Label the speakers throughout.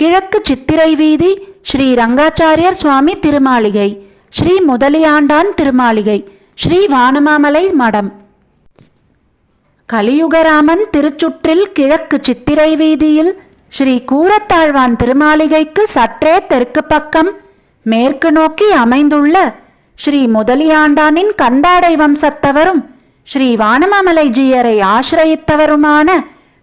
Speaker 1: கிழக்கு சித்திரை வீதி ஸ்ரீ ரங்காச்சாரியர் சுவாமி திருமாளிகை ஸ்ரீ முதலியாண்டான் திருமாளிகை ஸ்ரீ வானமாமலை மடம். கலியுகராமன் திருச்சுற்றில் கிழக்கு சித்திரை வீதியில் ஸ்ரீ கூரத்தாழ்வான் திருமாளிகைக்கு சற்றே தெற்கு பக்கம் மேற்கு நோக்கி அமைந்துள்ள ஸ்ரீ முதலியாண்டானின் கந்தாடை வம்சத்தவரும் ஸ்ரீ வானமாமலை ஜீயரை ஆசிரயித்தவருமான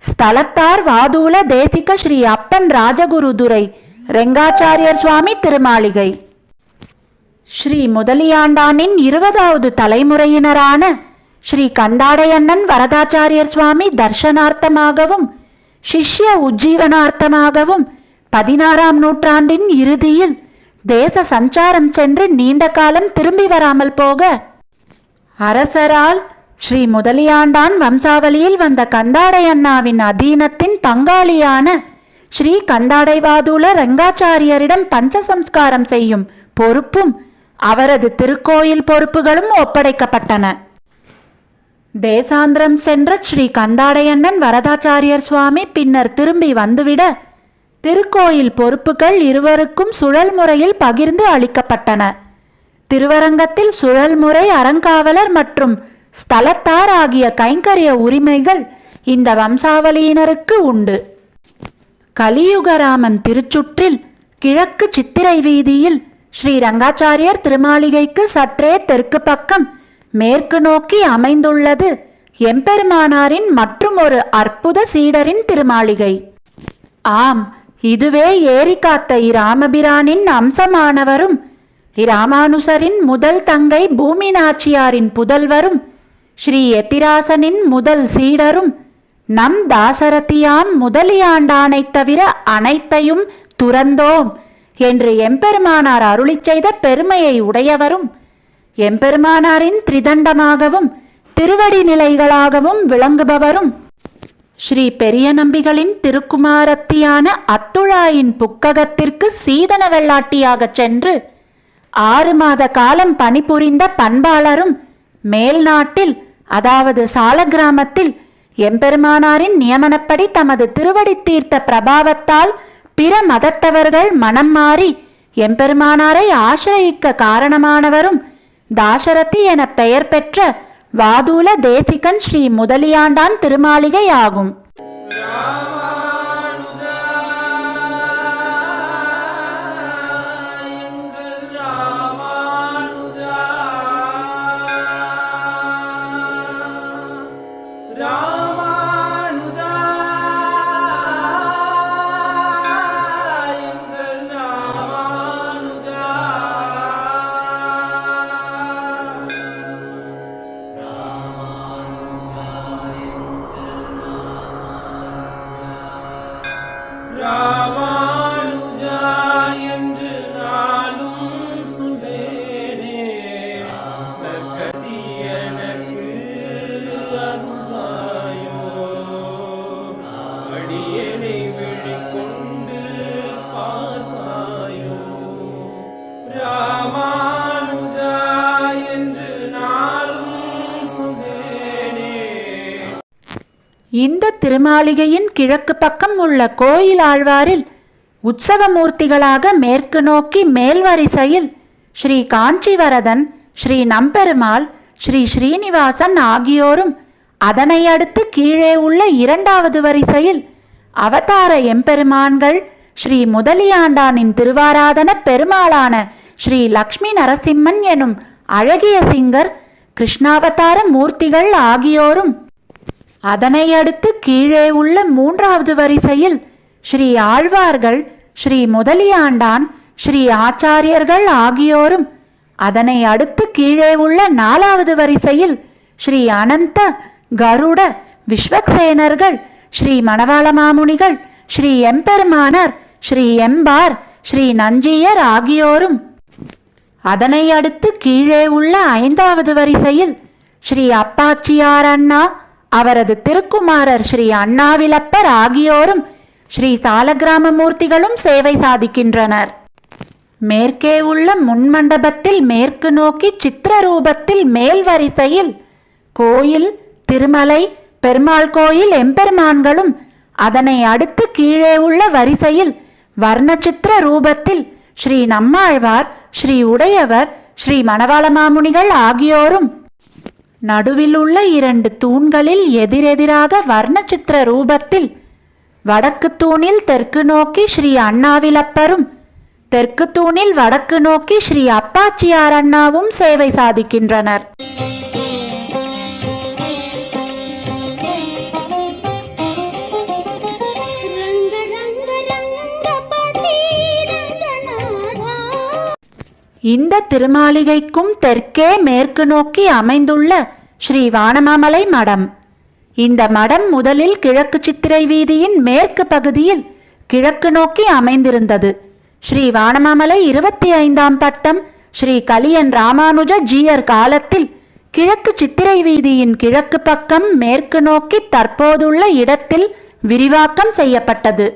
Speaker 1: ஸ்தலத்தார் வாதூல தேசிக ஸ்ரீ அப்பன் ராஜகுருதுரை ரெங்காச்சாரியர் சுவாமி திருமாளிகை. ஸ்ரீ முதலியாண்டானின் இருபதாவது தலைமுறையினரான ஸ்ரீ கண்டாடையண்ணன் வரதாச்சாரியர் சுவாமி தர்ஷனார்த்தமாகவும் சிஷ்ய உஜ்ஜீவனார்த்தமாகவும் பதினாறாம் நூற்றாண்டின் இறுதியில் தேச சஞ்சாரம் சென்று நீண்ட காலம் திரும்பி வராமல் போக அரசரால் ஸ்ரீ முதலியாண்டான் வம்சாவளியில் வந்த கந்தாடை அண்ணாவின் அதீனத்தின் பங்காளியான ஸ்ரீ கந்தாடைவாதுல ரங்காச்சாரியரிடம் பஞ்சசம்ஸ்காரம் செய்யும் பொறுப்பும் அவரது திருக்கோயில் பொறுப்புகளும் ஒப்படைக்கப்பட்டன. தேசாந்திரம் சென்ற ஸ்ரீ கந்தாடையண்ணன் வரதாச்சாரியர் சுவாமி பின்னர் திரும்பி வந்துவிட திருக்கோயில் பொறுப்புகள் இருவருக்கும் சுழல் முறையில் பகிர்ந்து அளிக்கப்பட்டன. திருவரங்கத்தில் சுழல் முறை அறங்காவலர் மற்றும் ஸ்தலத்தார் ஆகிய கைங்கரிய உரிமைகள் இந்த வம்சாவளியினருக்கு உண்டு. கலியுகராமன் திருச்சுற்றில் கிழக்கு சித்திரை வீதியில் ஸ்ரீ ரங்காச்சாரியர் திருமாளிகைக்கு சற்றே தெற்கு பக்கம் மேற்கு நோக்கி அமைந்துள்ளது எம்பெருமானாரின் மற்றும் ஒரு அற்புத சீடரின் திருமாளிகை. ஆம் இதுவே ஏரிகாத்த இராமபிரானின் அம்சமானவரும் இராமானுசரின் முதல் தங்கை பூமி நாச்சியாரின் புதல்வரும் ஸ்ரீ எத்திராசனின் முதல் சீடரும் நம் தாசரத்தியாம் முதலியாண்டானைத் தவிர அனைத்தையும் துறந்தோம் என்று எம்பெருமானார் அருளிச் செய்த பெருமையை உடையவரும் எம்பெருமானாரின் திரிதண்டமாகவும் திருவடி நிலைகளாகவும் விளங்குபவரும். ஸ்ரீ பெரிய நம்பிகளின் திருக்குமாரத்தியான அத்துழாயின் புக்ககத்திற்கு சீதன வெள்ளாட்டியாகச் சென்று ஆறு மாத காலம் பணிபுரிந்த பண்பாளரும் மேல்நாட்டில் அதாவது சால கிராமத்தில் எம்பெருமானாரின் நியமனப்படி தமது திருவடி தீர்த்த பிரபாவத்தால் பிற மதத்தவர்கள் மனம் மாறி எம்பெருமானாரை ஆசிரயிக்க காரணமானவரும் தாசரதி என பெயர் பெற்ற வாதூல தேசிகன் ஸ்ரீ முதலியாண்டான் திருமாளிகை ஆகும் மாளிகையின் கிழக்கு பக்கம் உள்ள கோயில் ஆழ்வாரில் உற்சவமூர்த்திகளாக மேற்கு நோக்கி மேல் வரிசையில் ஸ்ரீ காஞ்சிவரதன் ஸ்ரீ நம்பெருமாள் ஸ்ரீ ஸ்ரீனிவாசன் ஆகியோரும் அதனை அடுத்து கீழே உள்ள இரண்டாவது வரிசையில் அவதார எம்பெருமான்கள் ஸ்ரீ முதலியாண்டானின் திருவாராதன பெருமாளான ஸ்ரீ லக்ஷ்மி நரசிம்மன் எனும் அழகிய சிங்கர் கிருஷ்ணாவதார மூர்த்திகள் ஆகியோரும் அதனை அடுத்து கீழே உள்ள மூன்றாவது வரிசையில் ஸ்ரீ ஆழ்வார்கள் ஸ்ரீ முதலியாண்டான் ஸ்ரீ ஆச்சாரியர்கள் ஆகியோரும் அதனை அடுத்து கீழே உள்ள நாலாவது வரிசையில் ஸ்ரீ அனந்த கருட விஸ்வக்சேனர்கள் ஸ்ரீ மணவாள மாமுனிகள் ஸ்ரீ எம்பெருமானர் ஸ்ரீ எம்பார் ஸ்ரீ நஞ்சியர் ஆகியோரும் அதனை அடுத்து கீழே உள்ள ஐந்தாவது வரிசையில் ஸ்ரீ அப்பாச்சியார் அண்ணா அவரது திருக்குமாரர் ஸ்ரீ அண்ணாவிலப்பர் ஆகியோரும் ஸ்ரீ சாலகிராம மூர்த்திகளும் சேவை சாதிக்கின்றனர். மேற்கே உள்ள முன்மண்டபத்தில் மேற்கு நோக்கி சித்திர ரூபத்தில் மேல் வரிசையில் கோயில் திருமலை பெருமாள் கோயில் எம்பெருமான்களும் அதனை அடுத்து கீழே உள்ள வரிசையில் வர்ணச்சித்திர ரூபத்தில் ஸ்ரீ நம்மாழ்வார் ஸ்ரீ உடையவர் ஸ்ரீ மணவாள மாமுனிகள் ஆகியோரும் நடுவில் உள்ள இரண்டு தூண்களில் எதிரெதிராக வர்ணச்சித்திர ரூபத்தில் வடக்கு தூணில் தெற்கு நோக்கி ஸ்ரீ அண்ணாவிலப்பரும் தெற்கு தூணில் வடக்கு நோக்கி ஸ்ரீ அப்பாச்சியார் அண்ணாவும் சேவை சாதிக்கின்றனர். இந்த திருமாளிகைக்கும் தெற்கே மேற்கு நோக்கி அமைந்துள்ள ஸ்ரீ வானமாமலை மடம். இந்த மடம் முதலில் கிழக்கு சித்திரை வீதியின் மேற்கு பகுதியில் கிழக்கு நோக்கி அமைந்திருந்தது. ஸ்ரீ வானமாமலை இருபத்தி ஐந்தாம் பட்டம் ஸ்ரீ கலியன் ராமானுஜ ஜீயர் காலத்தில் கிழக்கு சித்திரை வீதியின் கிழக்கு பக்கம் மேற்கு நோக்கி தற்போதுள்ள இடத்தில் விரிவாக்கம் செய்யப்பட்டது.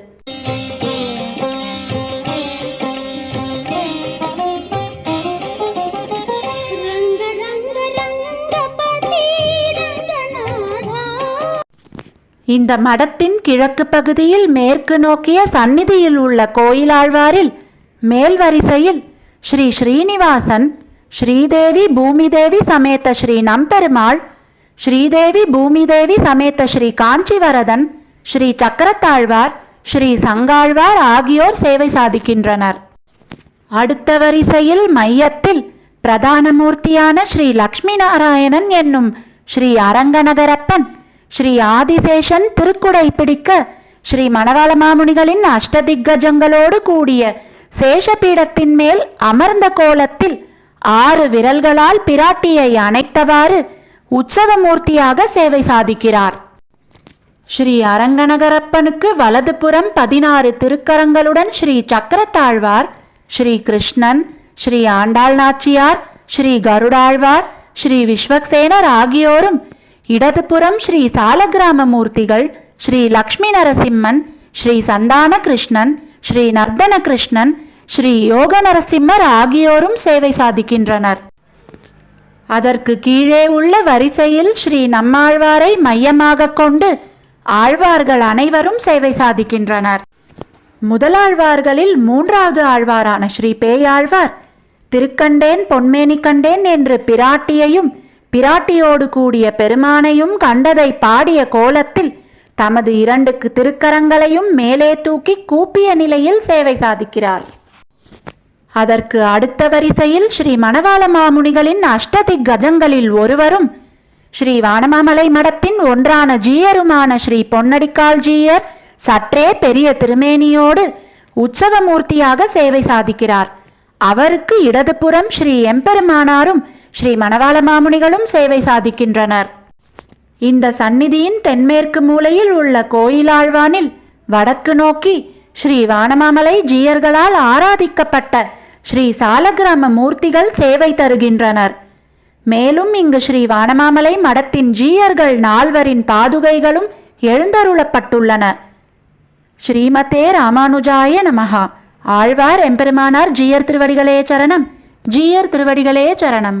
Speaker 1: இந்த மடத்தின் கிழக்கு பகுதியில் மேற்கு நோக்கிய சந்நிதியில் உள்ள கோயிலாழ்வாரில் மேல் வரிசையில் ஸ்ரீ ஸ்ரீனிவாசன் ஸ்ரீதேவி பூமிதேவி சமேத்த ஸ்ரீ நம்பெருமாள் ஸ்ரீதேவி பூமிதேவி சமேத்த ஸ்ரீ காஞ்சிவரதன் ஸ்ரீ சக்கரத்தாழ்வார் ஸ்ரீ சங்காழ்வார் ஆகியோர் சேவை சாதிக்கின்றனர். அடுத்த வரிசையில் மையத்தில் பிரதான மூர்த்தியான ஸ்ரீ லக்ஷ்மி நாராயணன் என்னும் ஸ்ரீ அரங்கநகரப்பன் ஸ்ரீ ஆதிசேஷன் திருக்குடை பிடிக்க ஸ்ரீ மணவாள மாமுனிகளின் அஷ்டதிக்கஜங்களோடு கூடிய சேஷபீடத்தின் மேல் அமர்ந்த கோலத்தில் ஆறு விரல்களால் பிராட்டியை அணைத்தவாறு உற்சவமூர்த்தியாக சேவை சாதிக்கிறார். ஸ்ரீ அரங்கநகரப்பனுக்கு வலதுபுறம் பதினாறு திருக்கரங்களுடன் ஸ்ரீ சக்கரத்தாழ்வார் ஸ்ரீ கிருஷ்ணன் ஸ்ரீ ஆண்டாள் நாச்சியார் ஸ்ரீ கருடாழ்வார் ஸ்ரீ விஸ்வக்சேனர் ஆகியோரும் இடதுபுறம் ஸ்ரீ சாலகிராம மூர்த்திகள் ஸ்ரீ லக்ஷ்மி நரசிம்மன் ஸ்ரீ சந்தான கிருஷ்ணன் ஸ்ரீ நர்தன கிருஷ்ணன் ஸ்ரீ யோக நரசிம்மர் ஆகியோரும் சேவை சாதிக்கின்றனர். அதற்கு கீழே உள்ள வரிசையில் ஸ்ரீ நம்மாழ்வாரை மையமாக கொண்டு ஆழ்வார்கள் அனைவரும் சேவை சாதிக்கின்றனர். முதலாழ்வார்களில் மூன்றாவது ஆழ்வாரான ஸ்ரீ பேயாழ்வார் திருக்கண்டேன் பொன்மேனி கண்டேன் என்று பிராட்டியையும் பிராட்டியோடு கூடிய பெருமானையும் கண்டதை பாடிய கோலத்தில் தமது இரண்டு திருக்கரங்களையும் மேலே தூக்கி கூப்பிய நிலையில் சேவை சாதிக்கிறார் அதற்கு அடுத்த வரிசையில் ஸ்ரீ மணவாள மாமுனிகளின் அஷ்டதிக் கஜங்களில் ஒருவரும் ஸ்ரீ வானமாமலை மடத்தின் ஒன்றான ஜீயருமான ஸ்ரீ பொன்னடிக்கால் ஜீயர் சற்றே பெரிய திருமேனியோடு உற்சவமூர்த்தியாக சேவை சாதிக்கிறார். அவருக்கு இடதுபுறம் ஸ்ரீ எம்பெருமானாரும் ஸ்ரீ மணவாள மாமுனிகளும் சேவை சாதிக்கின்றனர். இந்த சந்நிதியின் தென்மேற்கு மூலையில் உள்ள கோயிலாழ்வானில் வடக்கு நோக்கி ஸ்ரீ வானமாமலை ஜீயர்களால் ஆராதிக்கப்பட்ட ஸ்ரீ சாலகிராம மூர்த்திகள் சேவை தருகின்றனர். மேலும் இங்கு ஸ்ரீ வானமாமலை மடத்தின் ஜீயர்கள் நால்வரின் பாதுகைகளும் எழுந்தருளப்பட்டுள்ளன. ஸ்ரீமதே ராமானுஜாய நமகா ஆழ்வார் எம்பெருமானார் ஜீயர் திருவடிகளே சரணம். ஜீயர் திருவடிகளே சரணம்.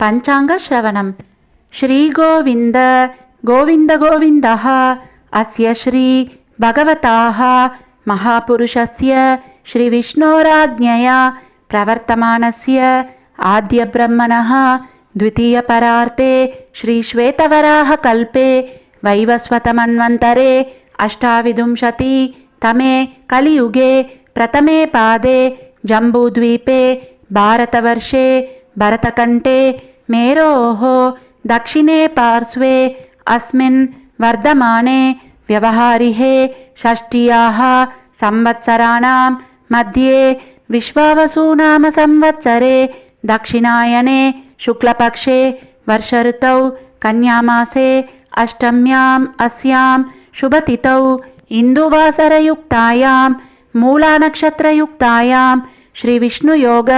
Speaker 1: पञ्चाङ्गश्रवणं श्रीगोविन्द गोविन्दगोविन्दः अस्य श्रीभगवताः महापुरुषस्य श्रीविष्णोराज्ञया प्रवर्तमानस्य आद्यब्रह्मणः द्वितीयपरार्ते श्रीश्वेतवराहकल्पे वैवस्वतमन्वन्तरे अष्टाविंशति तमे कलियुगे प्रथमे पादे जम्बूद्वीपे भारतवर्षे भरतकण्ठे मेरोः दक्षिणे पार्श्वे अस्मिन् वर्धमाने व्यवहारिहे षष्ट्याः संवत्सराणां मध्ये विश्वावसूनाम संवत्सरे दक्षिणायने शुक्लपक्षे वर्षऋतौ कन्यामासे अष्टम्याम् अस्यां शुभतिथौ इन्दुवासरयुक्तायां मूलानक्षत्रयुक्तायां श्रीविष्णुयोग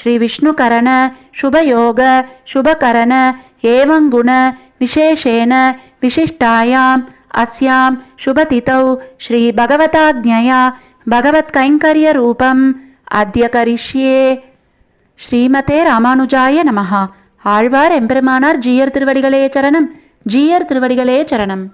Speaker 1: श्रीविष्णुकरण शुभयोग शुभकरण एवं गुण विशेषेण विशिष्टायाम् अस्यां शुभतिथौ श्रीभगवताज्ञया भगवत्कैङ्कर्यरूपम् अद्य करिष्ये ஸ்ரீமதே ராமானுஜாய நமஹா ஆழ்வார் எம்பெருமானார் ஜீயர் திருவடிகளே சரணம் ஜீயர் திருவடிகளே சரணம்